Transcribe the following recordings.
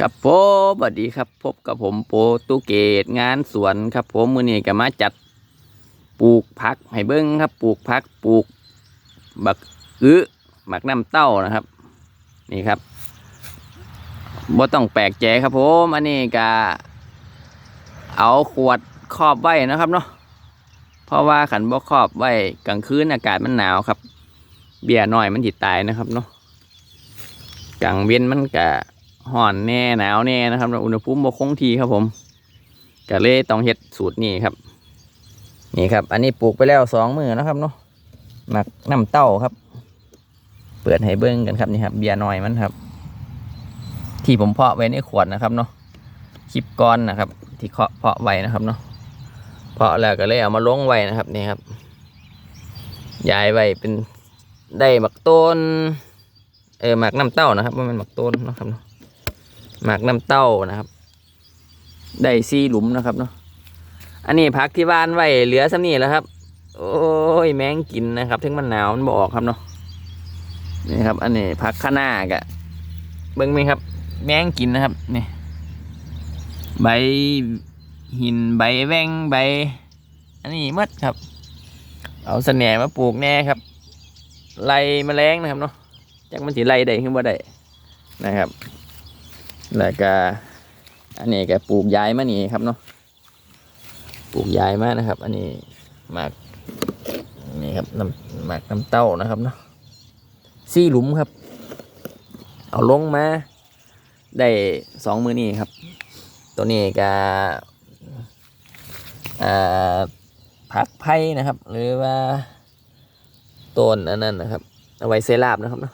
กับผมสวัสดีครับ พบกับผมโปรตุเกตงานสวนครับ ผมมือนี้ก็มาจัดปลูกผักให้เบิ้งครับ ปลูกผักปลูก บักอื้อบักน้ำเต้านะครับ นี่ครับบ่ต้องแปลกใจครับ ผมอันนี้ก็เอาขวดครอบไว้นะครับเนาะเพราะว่าขันบ่ครอบไว้กลางคืนอากาศมันหนาวครับ เบี้ยน้อยมันติตายนะครับเนาะกลางเวียนมันก็ ห่อนแน่หนาวแน่นะครับอุณหภูมิบ่คงทีครับผมก็เลยต้องเฮ็ดสูตรนี้ครับ นี่ครับ อันนี้ปลูกไปแล้วสองมือนะครับเนาะหมักน้ำเต้าครับ เปิดให้เบิ้งกันครับนี่ครับ เบียร์น้อยมันครับ ที่ผมเพาะไว้ในขวดนะครับเนาะคลิปก้อนนะครับ ที่เคาะเพาะไว้นะครับเนาะเพาะแล้วก็เลยเอามาลงไว้นะครับนี่ครับย้ายไว้เป็นได้หมักต้น เออหมักน้ำเต้านะครับว่ามันหมักต้นนะครับเนาะ หมักน้ำเต้านะครับ ได้ซี่หลุมนะครับเนาะอันนี้พักที่บ้านไว้เหลือสันี่แล้วครับ โอ้ยแมงกินนะครับถึงมันหนาวมันบอกครับเนาะนี่ครับ อันนี้พักข้างหน้ากะเบิ้งไหมครับ แมงกินนะครับนี่ใบหินใบแวงใบ อันนี้มัดครับ เอาเสน่ห์มาปลูกแน่ครับไล่แมลงนะครับเนาะจากมันสิไล่ได้ขึ้นบ่ได้นะครับ แล้วก็อันนี้ก็ปลูกย้ายมานี่ครับเนาะปลูกย้ายมานะครับ อันนี้หมากนี่ครับน้ำหมากน้ำเต้านะครับเนาะซี่หลุมครับ เอาลงมาได้สองมือนี่ครับ ตัวนี้ก็ผักไผ่นะครับ หรือว่าต้นอันนั้นนะครับ เอาไว้เซลาบนะครับเนาะ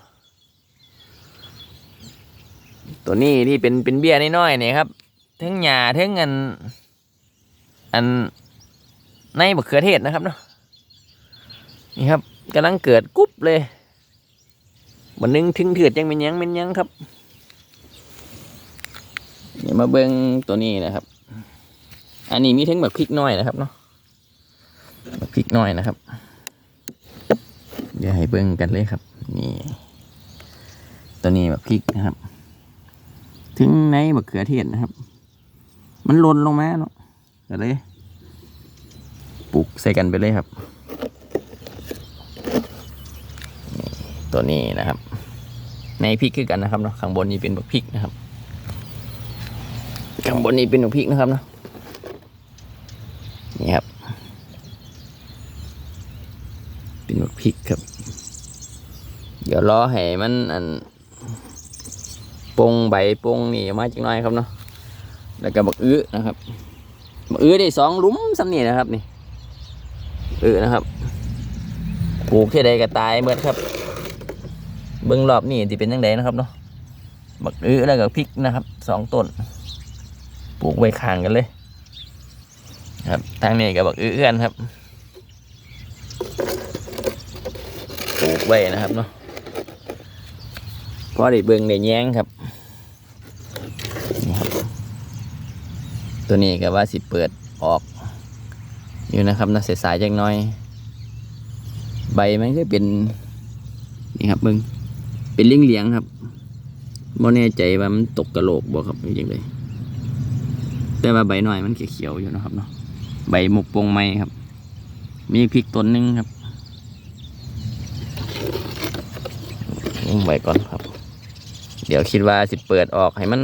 ตัวนี้ที่เป็นเป็นเบี้ยน้อยๆเนี่ยครับทั้งหญ้าทั้งอัน อันในมะเขือเทศนะครับเนาะนี่ครับกำลังเกิดกุ๊บเลยมันนึงถึงเถือดยังเป็นยังเป็นยังครับเนี่ยมาเบิ้งตัวนี้นะครับ อันนี้มีทั้งแบบพริกน้อยนะครับเนาะแบบพริกน้อยนะครับเดี๋ยวให้เบิ้งกันเลยครับ นี่ ตัวนี้แบบพริกนะครับ ถึงในมะเขือเทศนะครับ มันหล่นลงมาเนาะก็เลยปลูกใส่กันไปเลยครับ ตัวนี้นะครับ ในพริกคือกันนะครับเนาะข้างบนนี้เป็นบักพริกนะครับข้างบนนี้เป็นบักพริกนะครับเนาะนี่ครับ เป็นบักพริกครับ เดี๋ยวรอให้มันอัน ปงใบปงนี่มาจักหน่อยครับเนาะแล้วก็บักอื้อนะครับบักอื้อได้สองลุมสำนี่นะครับนี่อื้อนะครับปลูกที่ใดก็ตายเมื่อครับ เบิ้องรอบนี่ที่เป็นยังไงนะครับเนาะบักอื้อแล้วก็พริกนะครับสองต้นปลูกไว้ข้างกันเลย ครับทางนี้กับบักอื้อกันครับปลูกไว้นะครับเนาะพอได้เบิ่งได้แย้งครับนี่ครับ ตัวนี้ก็ว่าสิเปิดออก อยู่นะครับนะสายจังน้อย ใบมันก็เป็นนี่ครับเบิ่งเป็นเลี้ยงเลี้ยงครับบ่แน่ใจว่ามันตกกระโหลกบ่ครับอย่างไรแต่ว่าใบหน่อยมันเขียวๆอยู่นะครับเนาะใบหมกปงไม้ครับ มีพริกต้นหนึงครับยิงไว้ก่อนครับ เดี๋ยวคิดว่าสิเปิดออกให้มัน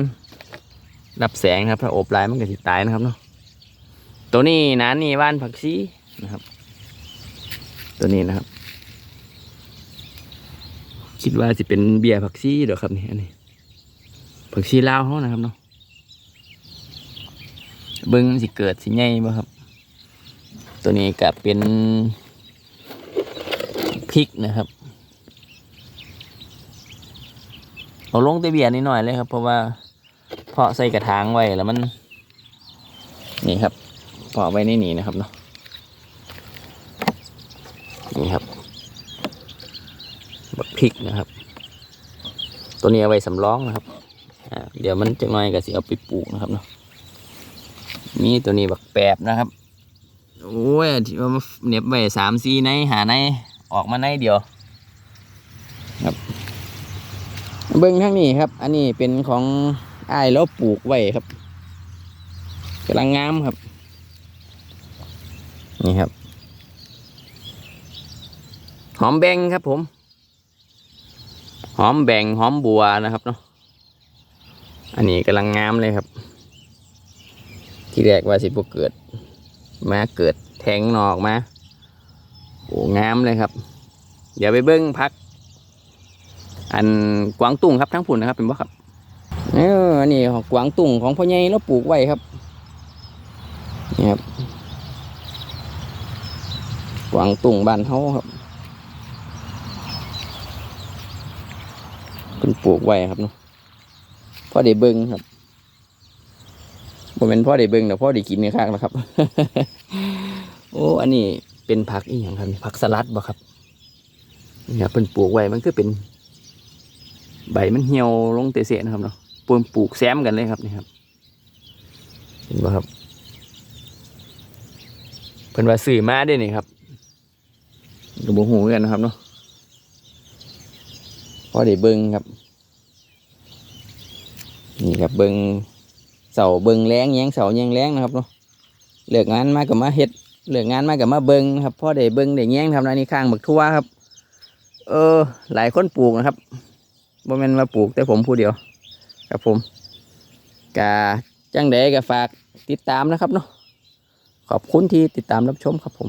รับแสงครับถ้าอบลายมันก็สิตายนะครับเนาะตัวนี้นานี่ว่านผักชีนะครับ ตัวนี้นะครับ คิดว่าสิเป็นเบียร์ผักชีเดี๋ยวครับนี่อันนี้ผักชีลาวเขานะครับเนาะเบิ้งสิเกิดสิใหญ่บ่ครับ ตัวนี้ก็เป็นพริกนะครับเอาลงแตะเบียร์นิดหน่อยเลยครับ เพราะว่าาะใส่กระถางไว้แล้วมัน นี่ครับเพาะไว้ในนี่นะครับเนาะนี่ครับบักพริกนะครับ ตัวนี้เอาไว้สำรองนะครับเดี๋ยวมันจะน้อยก็สิเอาไปปลูกนะครับเนาะมีตัวนี้บักแปบนะครับโอ้ยที่ว่ามาเน็บไว้สามสี่ในหาในออกมาในเดียวครับเบิ้งทางนี้ครับ อันนี้เป็นของ อ้ายแล้วปลูกไว้ครับกำลังงามครับ นี่ครับ หอมแบงครับผม หอมแบ่งหอมบัวนะครับเนาะอันนี้กำลังงามเลยครับ ที่แรกว่าสิบเกิด มาเกิดแทงหนออกมาโอ้งามเลยครับ เดี๋ยวไปเบิ้งพัก อันกวางตุ้งครับทั้งผุนนะครับเป็นบ่ครับ เอออันนี้กวางตุ้งของพ่อใหญ่เราปลูกไว้ครับนี่ครับกวางตุ้งบ้านเฮาครับเป็นปลูกไว้ครับเนาะพ่อได้เบิ้งครับบ่เป็นพ่อได้เบิ้งแต่พ่อได้กินเนี่ยข้างแล้วครับ โอ้อันนี้เป็นผักอีหยังครับผักสลัดบ่ครับเนี่ครับเป็นปลูกไว้มันคือเป็น ใบมันเหี่ยวลงเตะเสะนะครับเนาะ ปลูกปลูกแซมกันเลยครับนี่ครับ เห็นบ่ครับเพิ่นว่าสื่อมาได้นี่ครับก็บ่ฮู้คือกันนะครับเนาะพอได้เบิ่งครับ นี่ครับเบิ่งเสาเบิ่งแรงแยงเสาแยงแรงนะครับเนาะเลิกงานมาก็มาเฮ็ดเลิกงานมาก็มาเบิ่งครับพอได้เบิ่งได้แยงทำนะนี่ข้างบักทั่วครับ เออ หลายคนปลูกนะครับบ่แม่นมาปลูกแต่ผมผู้เดียว ครับผมกาจังเดก็ฝากติดตามนะครับเนาะขอบคุณที่ติดตามรับชมครับผม